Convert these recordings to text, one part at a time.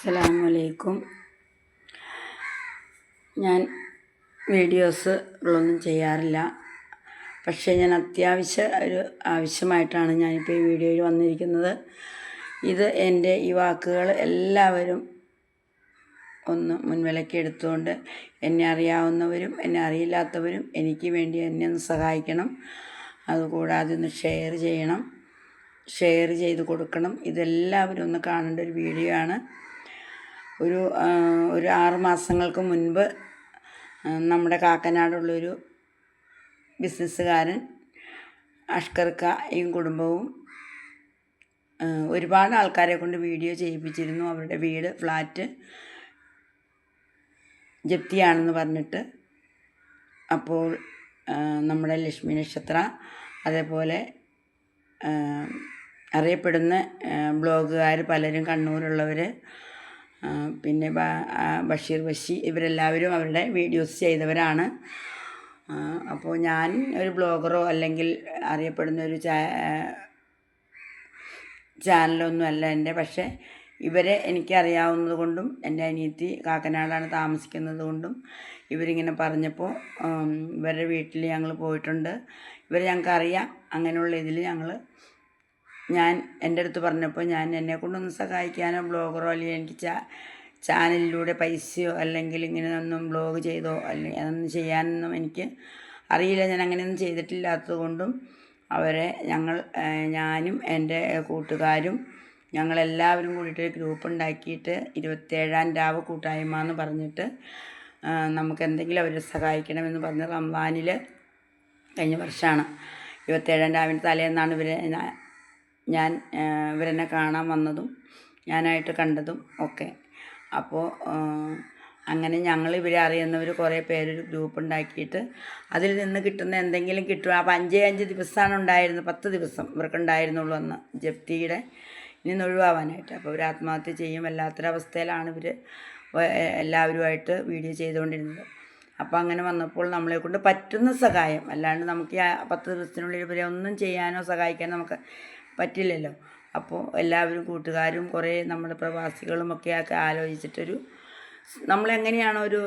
അസ്സലാമലൈക്കും ഞാൻ വീഡിയോസുകളൊന്നും ചെയ്യാറില്ല. പക്ഷേ ഞാൻ അത്യാവശ്യ ഒരു ആവശ്യമായിട്ടാണ് ഞാനിപ്പോൾ ഈ വീഡിയോയിൽ വന്നിരിക്കുന്നത്. ഇത് എന്റെ ഈ വാക്കുകൾ എല്ലാവരും ഒന്ന് മുൻവിലക്ക് എടുത്തുകൊണ്ട് എന്നെ അറിയാവുന്നവരും എന്നെ അറിയില്ലാത്തവരും എനിക്ക് വേണ്ടി എന്നെ ഒന്ന് സഹായിക്കണം. അതുകൂടാതെ ഒന്ന് ഷെയർ ചെയ്യണം. ഷെയർ ചെയ്ത് കൊടുക്കണം. ഇതെല്ലാവരും ഒന്ന് കാണേണ്ട ഒരു വീഡിയോ ആണ് ഒരു ഒരു ആറ് മാസങ്ങൾക്ക് മുൻപ് നമ്മുടെ കാക്കനാടുള്ളൊരു ബിസിനസ്സുകാരൻ അഷ്കർക്കയും കുടുംബവും ഒരുപാട് ആൾക്കാരെ കൊണ്ട് വീഡിയോ ചെയ്യിപ്പിച്ചിരുന്നു. അവരുടെ വീട് ഫ്ലാറ്റ് ജപ്തിയാണെന്ന് പറഞ്ഞിട്ട്. അപ്പോൾ നമ്മുടെ ലക്ഷ്മി നക്ഷത്ര അതേപോലെ അറിയപ്പെടുന്ന ബ്ലോഗുകാർ പലരും കണ്ണൂരുള്ളവർ പിന്നെ ബഷീർ ബഷി ഇവരെല്ലാവരും അവരുടെ വീഡിയോസ് ചെയ്തവരാണ്. അപ്പോൾ ഞാൻ ഒരു ബ്ലോഗറോ അല്ലെങ്കിൽ അറിയപ്പെടുന്ന ഒരു ചാനലൊന്നും അല്ല എന്റെ. പക്ഷേ ഇവരെ എനിക്കറിയാവുന്നത് കൊണ്ടും എന്റെ അനിയത്തി കാക്കനാടാണ് താമസിക്കുന്നത് കൊണ്ടും ഇവരിങ്ങനെ പറഞ്ഞപ്പോൾ ഇവരുടെ വീട്ടിൽ ഞങ്ങൾ പോയിട്ടുണ്ട്. ഇവരെ ഞങ്ങൾക്ക് അറിയാം അങ്ങനെയുള്ള ഇതിൽ ഞങ്ങൾ ഞാൻ എന്റെ അടുത്ത് പറഞ്ഞപ്പോൾ ഞാൻ എന്നെ കൊണ്ടൊന്ന് സഹായിക്കാനോ ബ്ലോഗറോ അല്ലെങ്കിൽ എനിക്ക് ചാ ചാനലിലൂടെ പൈസയോ അല്ലെങ്കിൽ ഇങ്ങനെ ഒന്നും ബ്ലോഗ് ചെയ്തോ അല്ലെങ്കിൽ അതൊന്നും ചെയ്യാനൊന്നും എനിക്ക് അറിയില്ല. ഞാൻ അങ്ങനെയൊന്നും ചെയ്തിട്ടില്ലാത്തത് കൊണ്ടും അവരെ ഞങ്ങൾ ഞാനും എന്റെ കൂട്ടുകാരും ഞങ്ങളെല്ലാവരും കൂടിയിട്ട് ഗ്രൂപ്പ് ഉണ്ടാക്കിയിട്ട് ഇരുപത്തേഴാം രാവ് കൂട്ടായ്മ എന്ന് പറഞ്ഞിട്ട് നമുക്ക് എന്തെങ്കിലും അവരെ സഹായിക്കണമെന്ന് പറഞ്ഞ് റംസാനിൽ കഴിഞ്ഞ വർഷമാണ്. ഇരുപത്തേഴാം രാവിലെ തലേന്നാണ് ഇവരെ ഞാൻ ഇവരെന്നെ കാണാൻ വന്നതും ഞാനായിട്ട് കണ്ടതും ഒക്കെ. അപ്പോൾ അങ്ങനെ ഞങ്ങൾ ഇവരെ അറിയുന്നവർ കുറേ പേരൊരു ഗ്രൂപ്പ് ഉണ്ടാക്കിയിട്ട് അതിൽ നിന്ന് കിട്ടുന്ന എന്തെങ്കിലും കിട്ടും. അപ്പോൾ അഞ്ചേ അഞ്ച് ദിവസമാണ് ഉണ്ടായിരുന്നത്. പത്ത് ദിവസം ഇവർക്കുണ്ടായിരുന്നുള്ളൂ അന്ന് ജപ്തിയുടെ ഇനി ഒഴിവാവാനായിട്ട്. അപ്പോൾ ഇവർ ആത്മഹത്യ ചെയ്യും. വല്ലാത്തൊരവസ്ഥയിലാണ് ഇവർ എല്ലാവരുമായിട്ട് വീഡിയോ ചെയ്തുകൊണ്ടിരുന്നത്. അപ്പോൾ അങ്ങനെ വന്നപ്പോൾ നമ്മളെ കൊണ്ട് പറ്റുന്ന സഹായം അല്ലാണ്ട് നമുക്ക് ഈ പത്ത് ദിവസത്തിനുള്ളിൽ ഇവരെ ഒന്നും ചെയ്യാനോ സഹായിക്കാനോ നമുക്ക് പറ്റില്ലല്ലോ. അപ്പോൾ എല്ലാവരും കൂട്ടുകാരും കുറേ നമ്മുടെ പ്രവാസികളും ഒക്കെ ആക്കി ആലോചിച്ചിട്ടൊരു നമ്മളെങ്ങനെയാണോ ഒരു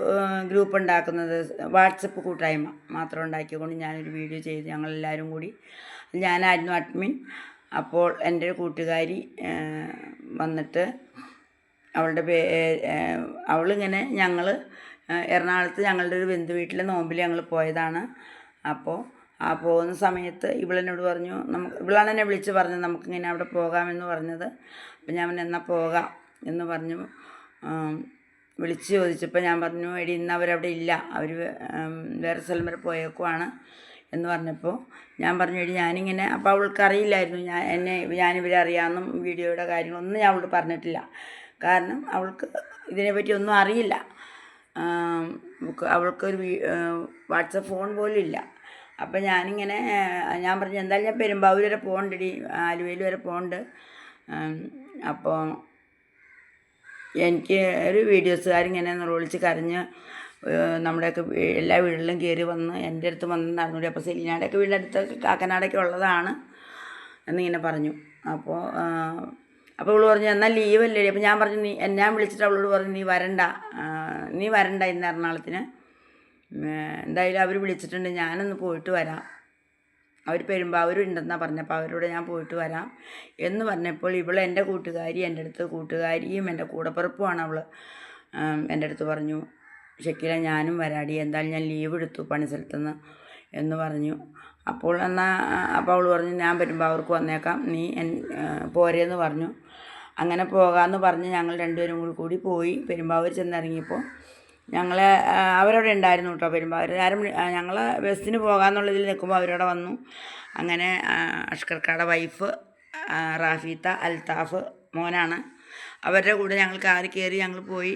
ഗ്രൂപ്പ് ഉണ്ടാക്കുന്നത്? വാട്സപ്പ് കൂട്ടായ്മ മാത്രം ഉണ്ടാക്കിക്കൊണ്ട് ഞാനൊരു വീഡിയോ ചെയ്ത് ഞങ്ങളെല്ലാവരും കൂടി. ഞാനായിരുന്നു അഡ്മിൻ. അപ്പോൾ എന്റെ ഒരു കൂട്ടുകാരി വന്നിട്ട് അവളുടെ പേ അവളിങ്ങനെ ഞങ്ങൾ എറണാകുളത്ത് ഞങ്ങളുടെ ഒരു ബന്ധു വീട്ടിലെ നോമ്പിൽ ഞങ്ങൾ പോയതാണ്. അപ്പോൾ ആ പോകുന്ന സമയത്ത് ഇവളെന്നോട് പറഞ്ഞു നമുക്ക് ഇവളാണ് എന്നെ വിളിച്ച് പറഞ്ഞത് നമുക്കിങ്ങനെ അവിടെ പോകാമെന്ന് പറഞ്ഞത്. അപ്പം ഞാൻ എന്നാൽ പോകാം എന്ന് പറഞ്ഞു. വിളിച്ച് ചോദിച്ചപ്പോൾ ഞാൻ പറഞ്ഞു എടി ഇന്ന് അവരവിടെ ഇല്ല. അവർ വേറെ സ്ഥലം വരെ പോയേക്കുവാണ് എന്ന് പറഞ്ഞപ്പോൾ ഞാൻ പറഞ്ഞു എടി ഞാനിങ്ങനെ അപ്പോൾ അവൾക്ക് അറിയില്ലായിരുന്നു ഞാൻ എന്നെ ഞാനിവരെ അറിയാമെന്നും വീഡിയോയുടെ കാര്യങ്ങളൊന്നും ഞാൻ അവളോട് പറഞ്ഞിട്ടില്ല. കാരണം അവൾക്ക് ഇതിനെപ്പറ്റി ഒന്നും അറിയില്ല. അവൾക്ക് അവൾക്കൊരു വാട്സപ്പ് ഫോൺ പോലും ഇല്ല. അപ്പം ഞാനിങ്ങനെ ഞാൻ പറഞ്ഞു എന്തായാലും ഞാൻ പെരുമ്പാവൂർ വരെ പോകണ്ടടി ആലുവയിൽ വരെ പോകണ്ട് അപ്പോൾ എനിക്ക് ഒരു വീഡിയോസുകാരിങ്ങനെ വിളിച്ച് കരഞ്ഞ് നമ്മുടെയൊക്കെ എല്ലാ വീടുകളിലും കയറി വന്ന് എന്റെ അടുത്ത് വന്ന് നടന്നുകൂടി അപ്പോൾ സെലീനയുടെയൊക്കെ അടുത്ത് കാക്കനാടൊക്കെ ഉള്ളതാണ് എന്നിങ്ങനെ പറഞ്ഞു. അപ്പോൾ അപ്പോൾ അവൾ പറഞ്ഞു എന്നാൽ ലീവല്ലേ അപ്പോൾ ഞാൻ പറഞ്ഞു നീ ഞാൻ വിളിച്ചിട്ട് അവളോട് പറഞ്ഞു നീ വരണ്ട നീ വരണ്ട ഇന്ന് എറണാകുളത്തിന്. എന്തായാലും അവർ വിളിച്ചിട്ടുണ്ട്. ഞാനൊന്ന് പോയിട്ട് വരാം. അവർ പെരുമ്പാവൂരുണ്ടെന്നാണ് പറഞ്ഞപ്പോൾ അവരോട് ഞാൻ പോയിട്ട് വരാം എന്ന് പറഞ്ഞപ്പോൾ ഇവൾ എന്റെ കൂട്ടുകാരി എന്റെ അടുത്ത് കൂട്ടുകാരിയും എന്റെ കൂടപ്പിറപ്പുമാണ് അവൾ എന്റെ അടുത്ത് പറഞ്ഞു ഷക്കീല ഞാനും വരാടി. എന്തായാലും ഞാൻ ലീവ് എടുത്തു പണി സ്ഥലത്തുനിന്ന് എന്ന് പറഞ്ഞു. അപ്പോൾ എന്നാൽ അപ്പോൾ അവൾ പറഞ്ഞു ഞാൻ പെരുമ്പാവൂർക്ക് വന്നേക്കാം. നീ പോരേന്ന് പറഞ്ഞു. അങ്ങനെ പോകാമെന്ന് പറഞ്ഞ് ഞങ്ങൾ രണ്ടുപേരും കൂടി കൂടി പോയി. പെരുമ്പാവൂർ ചെന്നിറങ്ങിയപ്പോൾ ഞങ്ങൾ അവരവിടെ ഉണ്ടായിരുന്നു കേട്ടോ വരുമ്പോൾ അവർ ആരും ഞങ്ങൾ ബസ്സിന് പോകാമെന്നുള്ളതിൽ നിൽക്കുമ്പോൾ അവരവിടെ വന്നു. അങ്ങനെ അഷ്കർക്കാടെ വൈഫ് റാഫീത്ത അൽത്താഫ് മോനാണ്. അവരുടെ കൂടെ ഞങ്ങൾ കാറി കയറി ഞങ്ങൾ പോയി.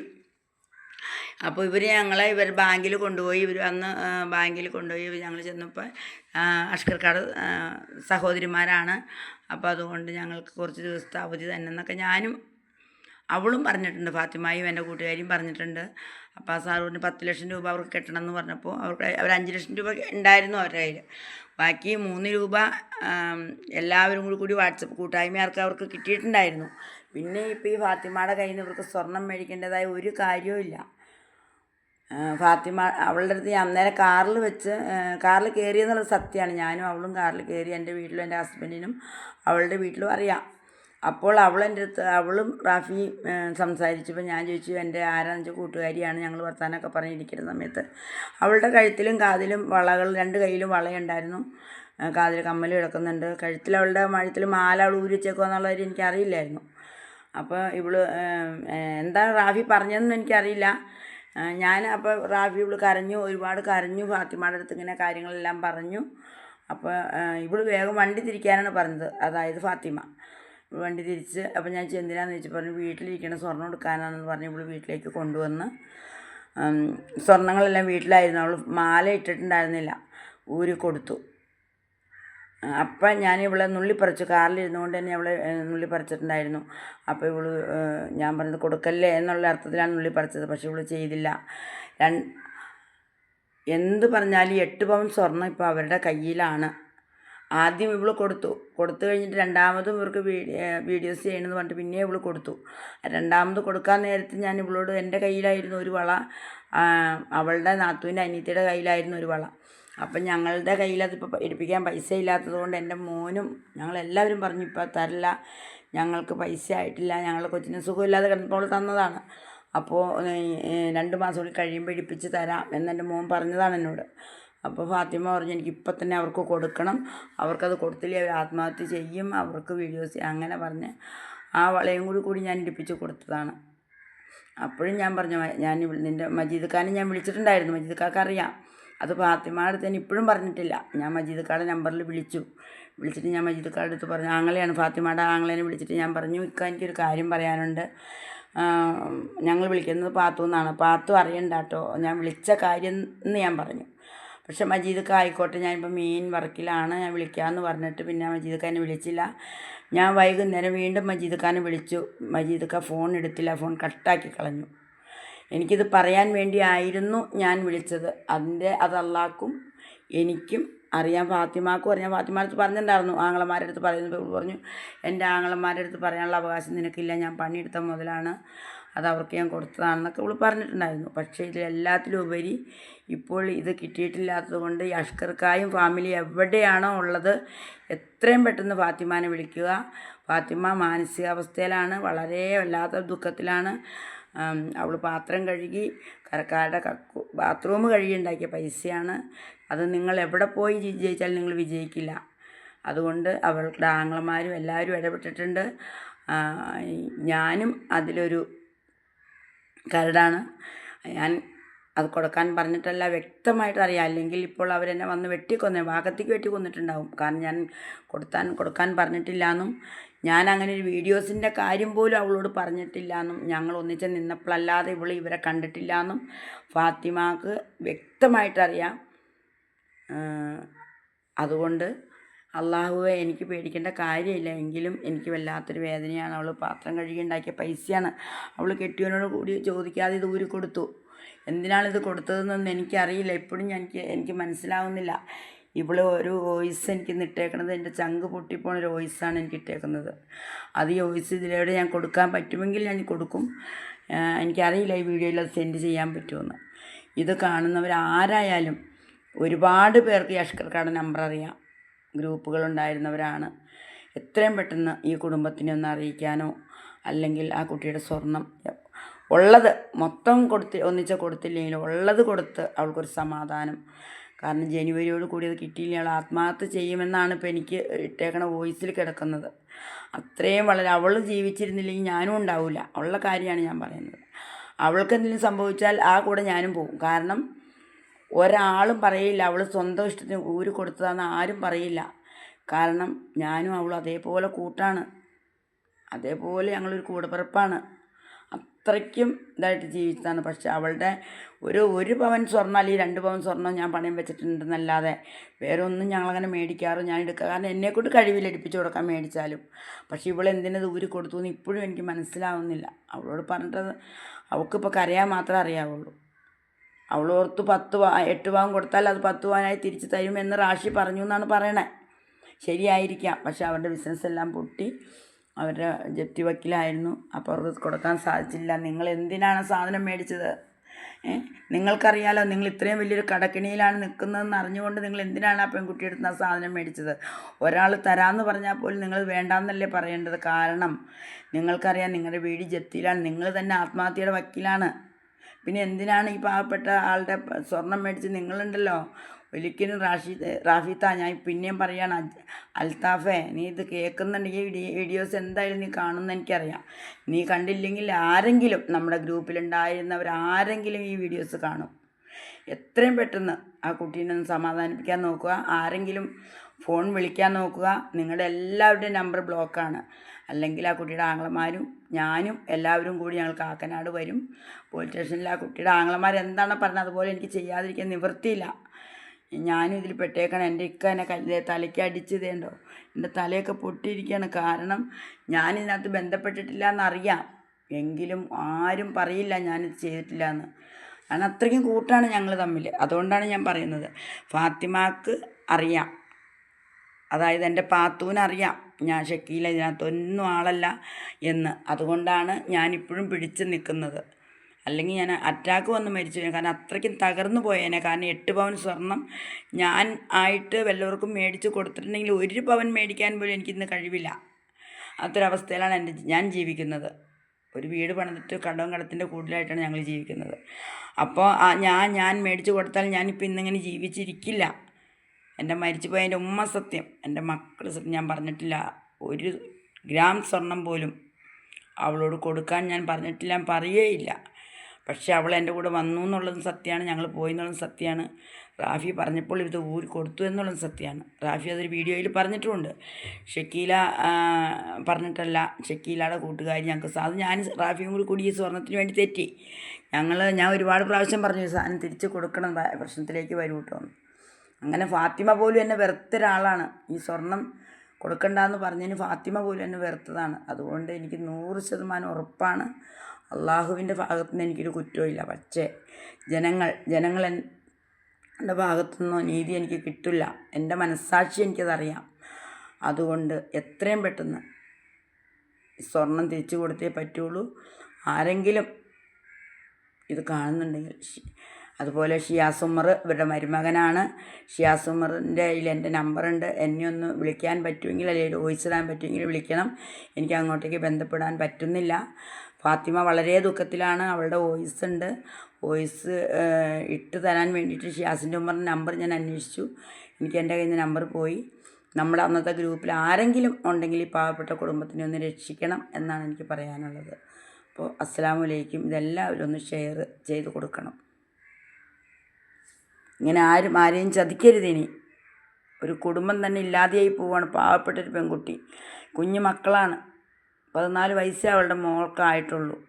അപ്പോൾ ഇവർ ഞങ്ങളെ ഇവർ ബാങ്കിൽ കൊണ്ടുപോയി. ഇവർ അന്ന് ബാങ്കിൽ കൊണ്ടുപോയി ഞങ്ങൾ ചെന്നപ്പോൾ അഷ്കർക്കാട് സഹോദരിമാരാണ്. അപ്പോൾ അതുകൊണ്ട് ഞങ്ങൾക്ക് കുറച്ച് ദിവസത്തെ അവധി തന്നെ എന്നൊക്കെ ഞാനും അവളും പറഞ്ഞിട്ടുണ്ട്. ഫാത്തിമായും എന്റെ കൂട്ടുകാരിയും പറഞ്ഞിട്ടുണ്ട്. അപ്പോൾ ആ സാറൂരിന് പത്ത് ലക്ഷം രൂപ അവർക്ക് കിട്ടണം എന്ന് പറഞ്ഞപ്പോൾ അവർക്ക് അവർ അഞ്ച് ലക്ഷം രൂപ ഉണ്ടായിരുന്നു അവരുടെ കയ്യിൽ ബാക്കി മൂന്ന് രൂപ എല്ലാവരും കൂടി കൂടി വാട്സപ്പ് കൂട്ടായ്മയാർക്ക് അവർക്ക് കിട്ടിയിട്ടുണ്ടായിരുന്നു. പിന്നെ ഇപ്പോൾ ഈ ഫാത്തിമയുടെ കയ്യിൽ നിന്ന് ഇവർക്ക് സ്വർണം മേടിക്കേണ്ടതായ ഒരു കാര്യവും ഇല്ല. ഫാത്തിമ അവളുടെ അടുത്ത് ഞാൻ അന്നേരം കാറിൽ വെച്ച് കാറിൽ കയറിയെന്നുള്ളത് സത്യമാണ്. ഞാനും അവളും കാറിൽ കയറി എന്റെ വീട്ടിലും എന്റെ ഹസ്ബൻഡിനും അവളുടെ വീട്ടിലും അറിയാം. അപ്പോൾ അവൾ എന്റെ അടുത്ത് അവളും റാഫി സംസാരിച്ചപ്പോൾ ഞാൻ ചോദിച്ചു എന്റെ ആരാന്ന് കൂട്ടുകാരിയാണ് ഞങ്ങൾ വർത്താനമൊക്കെ പറഞ്ഞിരിക്കുന്ന സമയത്ത്. അവളുടെ കഴുത്തിലും കാതിലും വളകൾ രണ്ട് കയ്യിലും വളയുണ്ടായിരുന്നു. കാതിൽ കമ്മൽ കിടക്കുന്നുണ്ട്. കഴുത്തിൽ അവളുടെ മഴത്തിൽ മാല അവൾ ഊരി എന്നുള്ളവർ എനിക്കറിയില്ലായിരുന്നു. അപ്പോൾ ഇവൾ എന്താ റാഫി പറഞ്ഞതെന്നും എനിക്കറിയില്ല. ഞാൻ അപ്പോൾ റാഫി ഇവൾ കരഞ്ഞു ഒരുപാട് കരഞ്ഞു ഫാത്തിമയുടെ അടുത്ത് ഇങ്ങനെ കാര്യങ്ങളെല്ലാം പറഞ്ഞു. അപ്പോൾ ഇവൾ വേഗം വണ്ടി തിരിക്കാനാണ് പറഞ്ഞത്. അതായത് ഫാത്തിമ. വണ്ടി തിരിച്ച് അപ്പോൾ ഞാൻ ചെന്നിരാന്ന് വെച്ച് പറഞ്ഞു വീട്ടിലിരിക്കണ സ്വർണം എടുക്കാനാണെന്ന് പറഞ്ഞ് ഇവിടെ വീട്ടിലേക്ക് കൊണ്ടുവന്ന് സ്വർണങ്ങളെല്ലാം വീട്ടിലായിരുന്നു. അവൾ മാല ഇട്ടിട്ടുണ്ടായിരുന്നില്ല ഊരി കൊടുത്തു. അപ്പം ഞാൻ ഇവളെ നുള്ളിപ്പറിച്ചു കാറിലിരുന്നു കൊണ്ട് തന്നെ അവളെ നുള്ളിപ്പറിച്ചിട്ടുണ്ടായിരുന്നു അപ്പോൾ ഇവൾ ഞാൻ പറഞ്ഞത് കൊടുക്കല്ലേ എന്നുള്ള അർത്ഥത്തിലാണ് നുള്ളിപ്പറിച്ചത് പക്ഷെ ഇവൾ ചെയ്തില്ല. എന്ത് പറഞ്ഞാലും എട്ട് പവൻ സ്വർണം ഇപ്പോൾ അവരുടെ കയ്യിലാണ്. ആദ്യം ഇവൾ കൊടുത്തു. കൊടുത്തു കഴിഞ്ഞിട്ട് രണ്ടാമതും ഇവർക്ക് വീഡിയോസ് ചെയ്യണമെന്ന് പറഞ്ഞിട്ട് പിന്നെ ഇവൾ കൊടുത്തു. രണ്ടാമത് കൊടുക്കാൻ നേരത്ത് ഞാൻ ഇവളോട് എന്റെ കയ്യിലായിരുന്നു ഒരു വള അവളുടെ നാത്തൂന്റെ അനിയത്തിയുടെ കയ്യിലായിരുന്നു ഒരു വള. അപ്പം ഞങ്ങളുടെ കയ്യിൽ അതിപ്പോൾ എടുപ്പിക്കാൻ പൈസ ഇല്ലാത്തത് കൊണ്ട് എന്റെ മോനും ഞങ്ങളെല്ലാവരും പറഞ്ഞു ഇപ്പോൾ തരില്ല. ഞങ്ങൾക്ക് പൈസ ആയിട്ടില്ല. ഞങ്ങൾ കൊച്ചിന് സുഖമില്ലാതെ കിടന്നപ്പോൾ തന്നതാണ്. അപ്പോൾ രണ്ട് മാസം കൂടി കഴിയുമ്പോൾ എടുപ്പിച്ച് തരാം എന്നെന്റെ മോൻ പറഞ്ഞതാണ് എന്നോട്. അപ്പോൾ ഫാത്തിമ പറഞ്ഞു എനിക്ക് ഇപ്പം തന്നെ അവർക്ക് കൊടുക്കണം. അവർക്കത് കൊടുത്തില്ലേ? അവർ ആത്മഹത്യ ചെയ്യും. അവർക്ക് വീഡിയോസ് അങ്ങനെ പറഞ്ഞ് ആ വളയും കൂടി കൂടി ഞാൻ ഇടിപ്പിച്ച് കൊടുത്തതാണ്. അപ്പോഴും ഞാൻ പറഞ്ഞു ഞാൻ നിന്റെ മജീദ് ഖാനെ ഞാൻ വിളിച്ചിട്ടുണ്ടായിരുന്നു. മജീദ് ഖാക്ക് അറിയാം. അത് ഫാത്തിമയുടെ ഞാൻ ഇപ്പോഴും പറഞ്ഞിട്ടില്ല. ഞാൻ മജീദ് ഖാടെ നമ്പറിൽ വിളിച്ചു. വിളിച്ചിട്ട് ഞാൻ മജീദ് ഖാടെ അടുത്ത് പറഞ്ഞു ആങ്ങളെയാണ്. ഫാത്തിമയുടെ ആങ്ങളേനെ വിളിച്ചിട്ട് ഞാൻ പറഞ്ഞു ഇക്ക എനിക്കൊരു കാര്യം പറയാനുണ്ട്. ഞങ്ങൾ വിളിക്കുന്നത് പാത്തു എന്നാണ് പാത്തു അറിയണ്ട കേട്ടോ ഞാൻ വിളിച്ച കാര്യം എന്ന് ഞാൻ പറഞ്ഞു. പക്ഷെ മജീദക്ക് ആയിക്കോട്ടെ ഞാനിപ്പോൾ മെയിൻ വർക്കിലാണ് ഞാൻ വിളിക്കാമെന്ന് പറഞ്ഞിട്ട് പിന്നെ മജീദക്ക എന്നെ വിളിച്ചില്ല. ഞാൻ വൈകുന്നേരം വീണ്ടും മജീദക്കാനെ വിളിച്ചു. മജീദക്ക ഫോൺ എടുത്തില്ല ഫോൺ കട്ടാക്കി കളഞ്ഞു. എനിക്കിത് പറയാൻ വേണ്ടിയായിരുന്നു ഞാൻ വിളിച്ചത്. അതിന്റെ അത് അള്ളാഹ്ക്കും എനിക്കും അറിയാം. ഫാത്തിമാക്കും അറിയാം. ഫാത്തിമാരുടെ പറഞ്ഞിട്ടുണ്ടായിരുന്നു. ആങ്ങളമാരുടെ അടുത്ത് പറയുന്നത് പറഞ്ഞു എന്റെ ആങ്ങളമാരുടെ അടുത്ത് പറയാനുള്ള അവകാശം നിനക്കില്ല. ഞാൻ പണിയെടുത്ത മുതലാണ്. അത് അവർക്ക് ഞാൻ കൊടുത്തതാണെന്നൊക്കെ അവൾ പറഞ്ഞിട്ടുണ്ടായിരുന്നു. പക്ഷേ ഇതിലെല്ലാത്തിലും ഉപരി ഇപ്പോൾ ഇത് കിട്ടിയിട്ടില്ലാത്തത് കൊണ്ട് ഈ അഷ്കർക്കായും ഫാമിലി എവിടെയാണോ ഉള്ളത് എത്രയും പെട്ടെന്ന് ഫാത്തിമാനെ വിളിക്കുക. ഫാത്തിമ മാനസികാവസ്ഥയിലാണ് വളരെ വല്ലാത്ത ദുഃഖത്തിലാണ്. അവൾ പാത്രം കഴുകി കരക്കാരുടെ ബാത്റൂം കഴുകി ഉണ്ടാക്കിയ പൈസയാണ്. അത് നിങ്ങൾ എവിടെ പോയി വിജയിച്ചാൽ നിങ്ങൾ വിജയിക്കില്ല. അതുകൊണ്ട് അവളുടെ ആങ്ങളമാരും എല്ലാവരും ഇടപെട്ടിട്ടുണ്ട്. ഞാനും അതിലൊരു കരടാണ്. ഞാൻ അത് കൊടുക്കാൻ പറഞ്ഞിട്ടല്ല വ്യക്തമായിട്ട് അറിയാം. അല്ലെങ്കിൽ ഇപ്പോൾ അവരെന്നെ വന്ന് വെട്ടിക്കൊന്നേ ഭാഗത്തേക്ക് വെട്ടി കൊന്നിട്ടുണ്ടാവും കാരണം ഞാൻ കൊടുത്താൻ കൊടുക്കാൻ പറഞ്ഞിട്ടില്ല എന്നും ഞാൻ അങ്ങനെ ഒരു വീഡിയോസിന്റെ കാര്യം പോലും അവളോട് പറഞ്ഞിട്ടില്ല എന്നും ഞങ്ങൾ ഒന്നിച്ച് നിന്നപ്പോഴല്ലാതെ ഇവൾ ഇവരെ കണ്ടിട്ടില്ല എന്നും ഫാത്തിമാക്ക് വ്യക്തമായിട്ടറിയാം അതുകൊണ്ട് അള്ളാഹുവെ എനിക്ക് പേടിക്കേണ്ട കാര്യമില്ല. എങ്കിലും എനിക്ക് വല്ലാത്തൊരു വേദനയാണ്. അവൾ പാത്രം കഴുകി ഉണ്ടാക്കിയ പൈസയാണ്. അവൾ കെട്ടിയവനോട് കൂടി ചോദിക്കാതെ ഇത് ഊരി കൊടുത്തു. എന്തിനാണിത് കൊടുത്തതെന്നൊന്നും എനിക്കറിയില്ല. ഇപ്പോഴും എനിക്ക് എനിക്ക് മനസ്സിലാവുന്നില്ല. ഇവിടെ ഒരു വോയിസ് എനിക്ക് ഇട്ടേക്കണത് എന്റെ ചങ്ക് പൊട്ടിപ്പോണ ഒരു വോയിസാണ് എനിക്ക് ഇട്ടേക്കുന്നത്. അത് ഈ വോയിസ് ഇതിലൂടെ ഞാൻ കൊടുക്കാൻ പറ്റുമെങ്കിൽ ഞാൻ കൊടുക്കും. എനിക്കറിയില്ല ഈ വീഡിയോയിൽ അത് സെൻഡ് ചെയ്യാൻ പറ്റുമെന്ന്. ഇത് കാണുന്നവർ ആരായാലും ഒരുപാട് പേർക്ക് ഈ അഷ്കർ കാർഡ് നമ്പർ അറിയാം. ഗ്രൂപ്പുകളുണ്ടായിരുന്നവരാണ്. എത്രയും പെട്ടെന്ന് ഈ കുടുംബത്തിനെ ഒന്ന് അറിയിക്കാനോ അല്ലെങ്കിൽ ആ കുട്ടിയുടെ സ്വർണം ഉള്ളത് മൊത്തം കൊടുത്ത് ഒന്നിച്ച് കൊടുത്തില്ലെങ്കിൽ ഉള്ളത് കൊടുത്ത് അവൾക്കൊരു സമാധാനം. കാരണം ജനുവരിയോട് കൂടി അത് കിട്ടിയില്ല അവൾ ആത്മഹത്യ ചെയ്യുമെന്നാണ് ഇപ്പോൾ എനിക്ക് ഇട്ടേക്കണ വോയിസിൽ കിടക്കുന്നത്. അത്രയും വളരെ അവൾ ജീവിച്ചിരുന്നില്ലെങ്കിൽ ഞാനും ഉണ്ടാവില്ല ഉള്ള കാര്യമാണ് ഞാൻ പറയുന്നത്. അവൾക്ക് എന്തെങ്കിലും സംഭവിച്ചാൽ ആ കൂടെ ഞാനും പോകും. കാരണം ഒരാളും പറയില്ല. അവൾ സ്വന്തം ഇഷ്ടത്തിന് ഊരി കൊടുത്തതാന്ന് ആരും പറയില്ല. കാരണം ഞാനും അവളും അതേപോലെ കൂട്ടാണ്. അതേപോലെ ഞങ്ങളൊരു കൂടപ്പിറപ്പാണ്. അത്രയ്ക്കും ഇതായിട്ട് ജീവിച്ചതാണ്. പക്ഷെ അവളുടെ ഒരു ഒരു പവൻ സ്വർണം അല്ലെങ്കിൽ രണ്ട് പവൻ സ്വർണം ഞാൻ പണയം വെച്ചിട്ടുണ്ടെന്നല്ലാതെ വേറെ ഒന്നും ഞങ്ങളങ്ങനെ മേടിക്കാറ് ഞാൻ എടുക്കുക കാരണം എന്നെക്കൊണ്ട് കഴിവില്ല എടുപ്പിച്ച് കൊടുക്കാൻ മേടിച്ചാലും. പക്ഷേ ഇവളെന്തിനത് ഊരി കൊടുത്തു എന്ന് ഇപ്പോഴും എനിക്ക് മനസ്സിലാവുന്നില്ല. അവളോട് പറഞ്ഞിട്ടത് അവൾക്കിപ്പോൾ കരയാൻ മാത്രമേ അറിയാവുള്ളൂ. അവളോർത്ത് പത്ത് വാ എട്ട് പാവം കൊടുത്താൽ അത് പത്ത് പവനായി തിരിച്ചു തരുമെന്ന് റാഷി പറഞ്ഞു എന്നാണ് പറയണേ. ശരിയായിരിക്കാം. പക്ഷെ അവരുടെ ബിസിനസ് എല്ലാം പൊട്ടി. അവരുടെ ജപ്തി വക്കീലായിരുന്നു. അപ്പോൾ അവർക്ക് കൊടുക്കാൻ സാധിച്ചില്ല. നിങ്ങൾ എന്തിനാണ് സാധനം മേടിച്ചത്? നിങ്ങൾക്കറിയാലോ നിങ്ങൾ ഇത്രയും വലിയൊരു കടക്കിണിയിലാണ് നിൽക്കുന്നതെന്ന് അറിഞ്ഞുകൊണ്ട് നിങ്ങൾ എന്തിനാണ് ആ പെൺകുട്ടിയുടെ അടുത്ത് ആ സാധനം മേടിച്ചത്? ഒരാൾ തരാമെന്ന് പറഞ്ഞാൽ പോലും നിങ്ങൾ വേണ്ടാന്നല്ലേ പറയേണ്ടത്? കാരണം നിങ്ങൾക്കറിയാം നിങ്ങളുടെ വീട് ജപ്തിയിലാണ്. നിങ്ങൾ തന്നെ ആത്മഹത്യയുടെ വക്കീലാണ്. പിന്നെ എന്തിനാണ് ഈ പാവപ്പെട്ട ആളുടെ സ്വർണം മേടിച്ച് നിങ്ങളുണ്ടല്ലോ? ഒരിക്കലും റാഷി റാഫിത്ത ഞാൻ പിന്നെയും പറയാണ് അൽത്താഫേ നീ ഇത് കേൾക്കുന്നുണ്ടെങ്കിൽ വീഡിയോസ് എന്തായാലും നീ കാണുമെന്ന് എനിക്കറിയാം. നീ കണ്ടില്ലെങ്കിൽ ആരെങ്കിലും നമ്മുടെ ഗ്രൂപ്പിലുണ്ടായിരുന്നവർ ആരെങ്കിലും ഈ വീഡിയോസ് കാണും. എത്രയും പെട്ടെന്ന് ആ കുട്ടീനെ ഒന്ന് സമാധാനിപ്പിക്കാൻ നോക്കുക. ആരെങ്കിലും ഫോൺ വിളിക്കാൻ നോക്കുക. നിങ്ങളുടെ എല്ലാവരുടെയും നമ്പർ ബ്ലോക്കാണ്. അല്ലെങ്കിൽ ആ കുട്ടിയുടെ ആങ്ങളമാരും ഞാനും എല്ലാവരും കൂടി ഞങ്ങൾ കാക്കനാട് വരും. പോലീസ് സ്റ്റേഷനിൽ ആ കുട്ടിയുടെ ആങ്ങളമാർ എന്താണ് പറഞ്ഞത്? അതുപോലെ എനിക്ക് ചെയ്യാതിരിക്കാൻ നിവൃത്തിയില്ല. ഞാനും ഇതിൽ പെട്ടേക്കണം. എന്റെ ഇക്ക എന്നെ കല്ല് തലയ്ക്ക് അടിച്ചതേണ്ടോ എന്റെ തലയൊക്കെ പൊട്ടിയിരിക്കുകയാണ്. കാരണം ഞാനിതിനകത്ത് ബന്ധപ്പെട്ടിട്ടില്ല എന്നറിയാം എങ്കിലും ആരും പറയില്ല ഞാനിത് ചെയ്തിട്ടില്ല എന്ന് കാരണം അത്രയ്ക്കും കൂട്ടാണ് ഞങ്ങൾ തമ്മിൽ. അതുകൊണ്ടാണ് ഞാൻ പറയുന്നത്. ഫാത്തിമാക്ക് അറിയാം. അതായത് എന്റെ പാത്തൂനറിയാം. ഞാൻ ഷക്കീല ഇതിനകത്തൊന്നും ആളല്ല എന്ന്. അതുകൊണ്ടാണ് ഞാനിപ്പോഴും പിടിച്ച് നിൽക്കുന്നത്. അല്ലെങ്കിൽ ഞാൻ അറ്റാക്ക് വന്ന് മരിച്ചു. കാരണം അത്രയ്ക്കും തകർന്നു പോയേനെ. കാരണം എട്ട് പവൻ സ്വർണം ഞാൻ ആയിട്ട് വല്ലവർക്കും മേടിച്ച് കൊടുത്തിട്ടുണ്ടെങ്കിൽ ഒരു പവൻ മേടിക്കാൻ പോലും എനിക്കിന്ന് കഴിവില്ല. അത്തൊരവസ്ഥയിലാണ് എന്റെ ഞാൻ ജീവിക്കുന്നത്. ഒരു വീട് പണിതിട്ട് കടവും കടത്തിന്റെ കൂടുതലായിട്ടാണ് ഞങ്ങൾ ജീവിക്കുന്നത്. അപ്പോൾ ഞാൻ ഞാൻ മേടിച്ച് കൊടുത്താൽ ഞാനിപ്പോൾ ഇന്നിങ്ങനെ ജീവിച്ചിരിക്കില്ല. എന്റെ മരിച്ചു പോയതിന്റെ ഉമ്മ സത്യം. എന്റെ മക്കൾ സത്യം ഞാൻ പറഞ്ഞിട്ടില്ല. ഒരു ഗ്രാം സ്വർണം പോലും അവളോട് കൊടുക്കാൻ ഞാൻ പറഞ്ഞിട്ടില്ല പറയേയില്ല പക്ഷേ അവൾ എന്റെ കൂടെ വന്നു എന്നുള്ളതും സത്യമാണ്. ഞങ്ങൾ പോയി എന്നുള്ളതും സത്യമാണ്. റാഫി പറഞ്ഞപ്പോൾ ഇത് ഊരി കൊടുത്തു എന്നുള്ളതും സത്യമാണ്. റാഫി അതൊരു വീഡിയോയിൽ പറഞ്ഞിട്ടുമുണ്ട് ഷക്കീല പറഞ്ഞിട്ടല്ല. ഷക്കീലയുടെ കൂട്ടുകാരി ഞങ്ങൾക്ക് സാധനം ഞാൻ റാഫിയും കൂടി കൂടി ഈ സ്വർണത്തിന് വേണ്ടി തെറ്റി. ഞങ്ങൾ ഞാൻ ഒരുപാട് പ്രാവശ്യം പറഞ്ഞു സാധനം തിരിച്ച് കൊടുക്കണം പ്രശ്നത്തിലേക്ക് വരൂ കേട്ടോ എന്ന്. അങ്ങനെ ഫാത്തിമ പോലും എന്നെ വെറുത്ത ഒരാളാണ് ഈ സ്വർണം കൊടുക്കണ്ടെന്ന് പറഞ്ഞതിന് ഫാത്തിമ പോലും എന്നെ വെറുത്തതാണ്. അതുകൊണ്ട് എനിക്ക് നൂറ് ശതമാനം ഉറപ്പാണ്. അള്ളാഹുവിന്റെ ഭാഗത്തു നിന്ന് എനിക്കൊരു കുറ്റമില്ല പക്ഷേ ജനങ്ങൾ ജനങ്ങൾ എന്റെ ഭാഗത്തുനിന്നോ നീതി എനിക്ക് കിട്ടില്ല. എന്റെ മനസ്സാക്ഷി എനിക്കതറിയാം. അതുകൊണ്ട് എത്രയും പെട്ടെന്ന് സ്വർണം തിരിച്ചു കൊടുത്തേ പറ്റുള്ളൂ. ആരെങ്കിലും ഇത് കാണുന്നുണ്ടെങ്കിൽ അതുപോലെ ഷിയാസ് ഉമർ ഇവരുടെ മരുമകനാണ്. ഷിയാസ് ഉമറിന്റെ കയ്യിൽ എന്റെ നമ്പറുണ്ട്. എന്നെ ഒന്ന് വിളിക്കാൻ പറ്റുമെങ്കിൽ അല്ലെങ്കിൽ വോയിസ് ഇടാൻ പറ്റുമെങ്കിൽ വിളിക്കണം. എനിക്ക് അങ്ങോട്ടേക്ക് ബന്ധപ്പെടാൻ പറ്റുന്നില്ല. ഫാത്തിമ വളരെ ദുഃഖത്തിലാണ്. അവളുടെ വോയിസ് ഉണ്ട്. വോയിസ് ഇട്ട് തരാൻ വേണ്ടിയിട്ട് ഷിയാസിന്റെ ഉമ്മറിന്റെ നമ്പർ ഞാൻ അന്വേഷിച്ചു. എനിക്ക് എന്റെ കയ്യിൽ നിന്ന് നമ്പർ പോയി. നമ്മൾ അന്നത്തെ ഗ്രൂപ്പിൽ ആരെങ്കിലും ഉണ്ടെങ്കിൽ ഈ പാവപ്പെട്ട കുടുംബത്തിനെ ഒന്ന് രക്ഷിക്കണം എന്നാണ് എനിക്ക് പറയാനുള്ളത്. അപ്പോൾ അസ്സാം ഇതെല്ലാവരും ഒന്ന് ഷെയർ ചെയ്ത് കൊടുക്കണം. ഇങ്ങനെ ആരും ആരെയും ചതിക്കരുത് ഇനി. ഒരു കുടുംബം തന്നെ ഇല്ലാതെയായി പോവാണ് പാവപ്പെട്ടൊരു പെൺകുട്ടി. കുഞ്ഞു മക്കളാണ്. പതിനാല് വയസ്സേ അവളുടെ മോൾക്കായിട്ടുള്ളൂ.